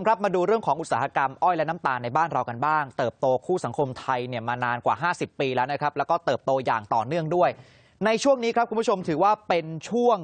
มครับมาดูเรื่องของอุตสาหกรรมอ้อยและน้ำตาลในบ้านเรากันบ้าง เติบโตคู่สังคมไทยเนี่ยมานานกว่า 50 ปีแล้วนะครับ แล้วก็เติบโตอย่างต่อเนื่องด้วย ในช่วงนี้ครับคุณผู้ชมถือว่าเป็นช่วง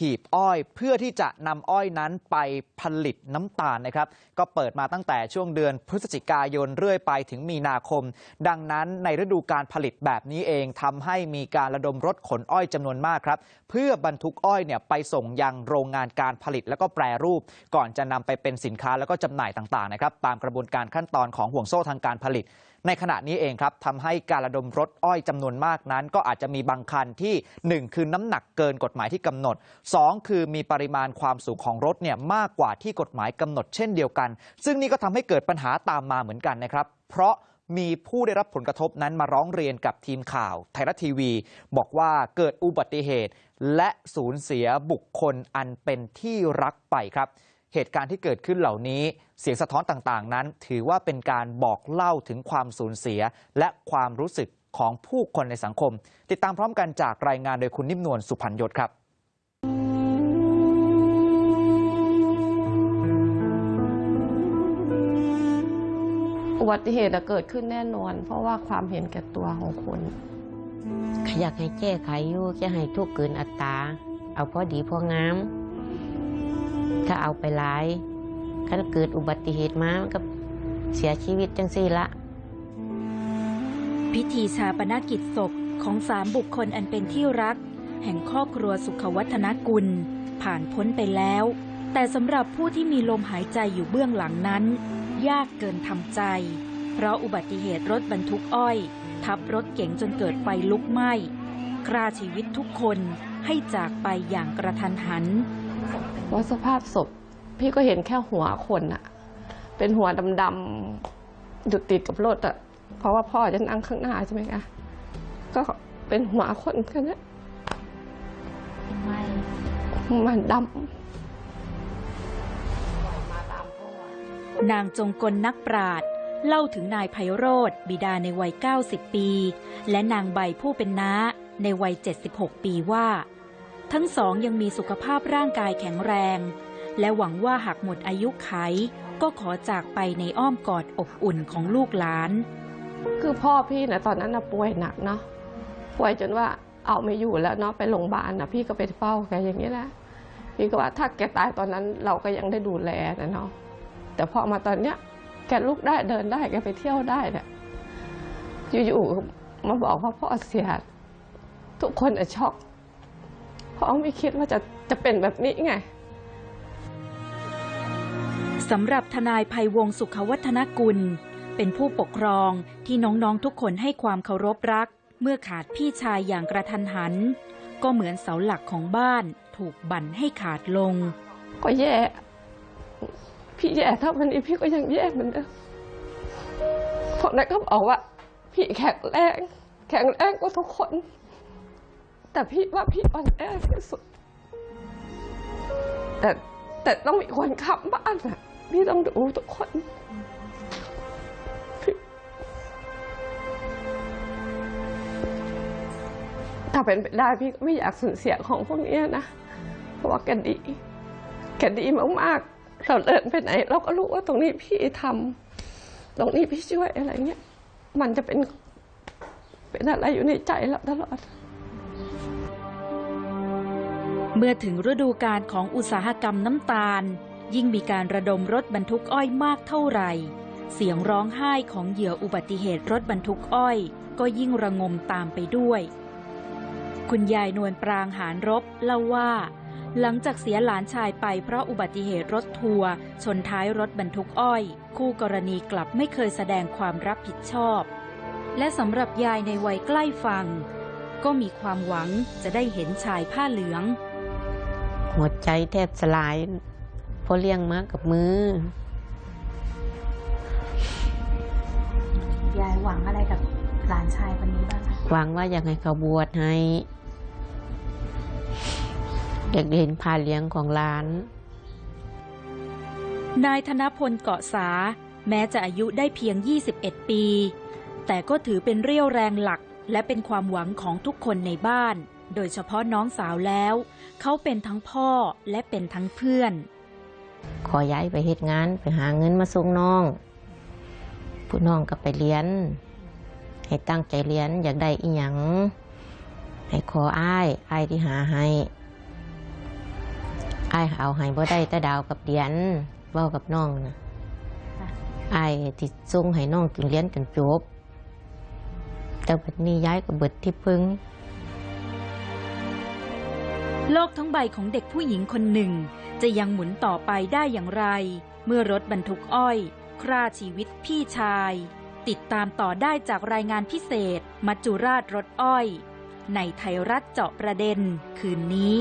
หีบอ้อยเพื่อที่จะนำอ้อยนั้นไปผลิตน้ำตาลนะครับ ก็เปิดมาตั้งแต่ช่วงเดือนพฤศจิกายนเรื่อยไปถึงมีนาคม ดังนั้นในฤดูการผลิตแบบนี้เองทำให้มีการระดมรถขนอ้อยจำนวนมากครับ เพื่อบรรทุกอ้อยเนี่ยไปส่งยังโรงงานการผลิตแล้วก็แปรรูป ก่อนจะนำไปเป็นสินค้าแล้วก็จำหน่ายต่างๆนะครับตามกระบวนการขั้นตอนของห่วงโซ่ทางการผลิตในขณะนี้เองครับทำให้การระดมรถอ้อยจำนวนมากนั้น ก็อาจจะมีบางคันที่ 1 คือน้ำหนักเกินกฎหมายที่กำหนด 2 คือมีปริมาณความสูงของรถเนี่ยมากกว่าที่กฎหมายกำหนดเช่นเดียวกัน ซึ่งนี่ก็ทำให้เกิดปัญหาตามมาเหมือนกันนะครับ เพราะมีผู้ได้รับผลกระทบนั้นมาร้องเรียนกับทีมข่าว ไทยรัฐทีวี บอกว่าเกิดอุบัติเหตุ และสูญเสียบุคคลอันเป็นที่รักไปครับ เหตุการณ์ที่เกิดขึ้นเหล่านี้ เสียงสะท้อนต่างๆ นั้น ถือว่าเป็นการบอกเล่าถึงความสูญเสีย และความรู้สึกของผู้คนในสังคม ติดตามพร้อมกันจากรายงานโดยคุณนิ่มนวลสุพันยศครับอุบัติเหตุอะเกิดขึ้นแน่นอน เพราะว่าความเห็นแก่ตัวของคนอยากให้แก้ไขอยู่จะให้ทุกข์เกินอัตราเอาพอดีพองาม ถ้าเอาไปหลายคันเกิดอุบัติเหตุมามันก็เสียชีวิตจังสี่ละ พิธีชาปนกิจศพของสามบุคคลอันเป็นที่รัก แห่งครอบครัวสุขวัฒนกุล ผ่านพ้นไปแล้ว แต่สำหรับผู้ที่มีลมหายใจอยู่เบื้องหลังนั้น ยากเกินทำใจ เพราะอุบัติเหตุรถบรรทุกอ้อย ทับรถเก๋งจนเกิดไฟลุกไหม้ฆ่าชีวิตทุกคนให้จากไปอย่างกระทันหัน ว่าสภาพศพพี่ก็เห็นแค่หัวคนอะเป็นหัวดำๆอยู่ติดกับรถอะเพราะว่าพ่อจะนั่งข้างหน้าใช่ไหมคะก็เป็นหัวคนแค่นั้นมันดำนางจงกลนักปราดเล่าถึงนายไพโรธบิดาในวัย 90 ปี และนางใบผู้เป็นน้าในวัย 76 ปีว่า ทั้งสองยังมีสุขภาพร่างกายแข็งแรง และหวังว่าหากหมดอายุไข ก็ขอจากไปในอ้อมกอดอบอุ่นของลูกหลาน คือพ่อพี่นะตอนนั้นนะป่วยหนักเนาะป่วยจนว่าเอาไม่อยู่แล้วเนาะไปโรงพยาบาลนะพี่ก็ไปเฝ้าแกอย่างนี้แหละพี่ก็ว่าถ้าแกตายตอนนั้นเราก็ยังได้ดูแลนะเนาะแต่พอมาตอนเนี้ยแกลุกได้เดินได้แกไปเที่ยวได้เนี่ยอยู่ๆมาบอกว่าพ่อเสียทุกคนอะช็อก เพราะไม่คิดว่าจะจะเป็นแบบนี้ไงสำหรับทนายภัยวงศ์สุขวัฒนกุล เป็นผู้ปกครองที่น้องๆทุกคนให้ความเคารพรัก เมื่อขาดพี่ชายอย่างกระทันหัน ก็เหมือนเสาหลักของบ้านถูกบั่นให้ขาดลง ก็แย่ พี่แย่เท่าวันนี้พี่ก็ยังแย่เหมือนเดิมผมนั้นก็บอกว่า พี่แข็งแรง แข็งแรงกว่าทุกคน แต่พี่ว่าพี่อ่อนแอที่สุด แต่แต่ต้องมีคนขับบ้านอะพี่ต้องดูทุกคนถ้าเป็นไปได้พี่ก็ไม่อยากสูญเสียของพวกนี้นะ เพราะว่าแกดีแกดีมากๆเราเดินไปไหน เราก็รู้ว่าตรงนี้พี่ทำตรงนี้พี่ช่วยอะไรเงี้ย มันจะเป็นเป็นอะไรอยู่ในใจเราตลอด เมื่อถึงฤดูกาลของอุตสาหกรรมน้ำตาล ยิ่งมีการระดมรถบรรทุกอ้อยมากเท่าไหร่ เสียงร้องไห้ของเหยื่ออุบัติเหตุรถบรรทุกอ้อย ก็ยิ่งระงมตามไปด้วย คุณยายนวลปรางหานรบเล่าว่า หลังจากเสียหลานชายไปเพราะอุบัติเหตุรถทัวร์ชนท้ายรถบรรทุกอ้อย คู่กรณีกลับไม่เคยแสดงความรับผิดชอบ และสำหรับยายในวัยใกล้ฝั่งก็มีความหวังจะได้เห็นชายผ้าเหลือง หัวใจแทบสลายเพราะเลี้ยงมากับมือยายหวังอะไรกับหลานชายคนนี้บ้างคะหวังว่าอยากให้เขาบวชให้อยากได้เห็นพาเลี้ยงของหลาน นายธนพลเกาะสา แม้จะอายุได้เพียง 21 ปี แต่ก็ถือเป็นเรี่ยวแรงหลักและเป็นความหวังของทุกคนในบ้าน โดยเฉพาะน้องสาวแล้ว เขาเป็นทั้งพ่อและเป็นทั้งเพื่อน ขอย้ายไปเฮ็ดงานไปหาเงินมาส่งน้องผู้น้องก็ไปเรียน ให้ตั้งใจเรียนอยากได้อีหยังให้ขออ้ายอ้ายที่หาให้อ้ายเอาให้บ่ได้แต่ดาวกับเดียนเว้ากับน้องนะอ้ายที่ส่งให้น้องจนเรียนจนจบแต่บัดนี้ย้ายกับเบิดที่พึ่ง ลกทั้งใบของเด็กผู้หญิงคนหนึ่ง จะยังหมุนต่อไปได้อย่างไร เมื่อรถบรรทุกอ้อยฆ่าชีวิตพี่ชาย ติดตามต่อได้จากรายงานพิเศษ มัจจุราชรถอ้อย ในไทยรัฐเจาะประเด็น คืนนี้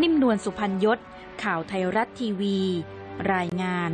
นิ่มนวลสุพัญยศข่าวไทยรัฐทีวี รายงาน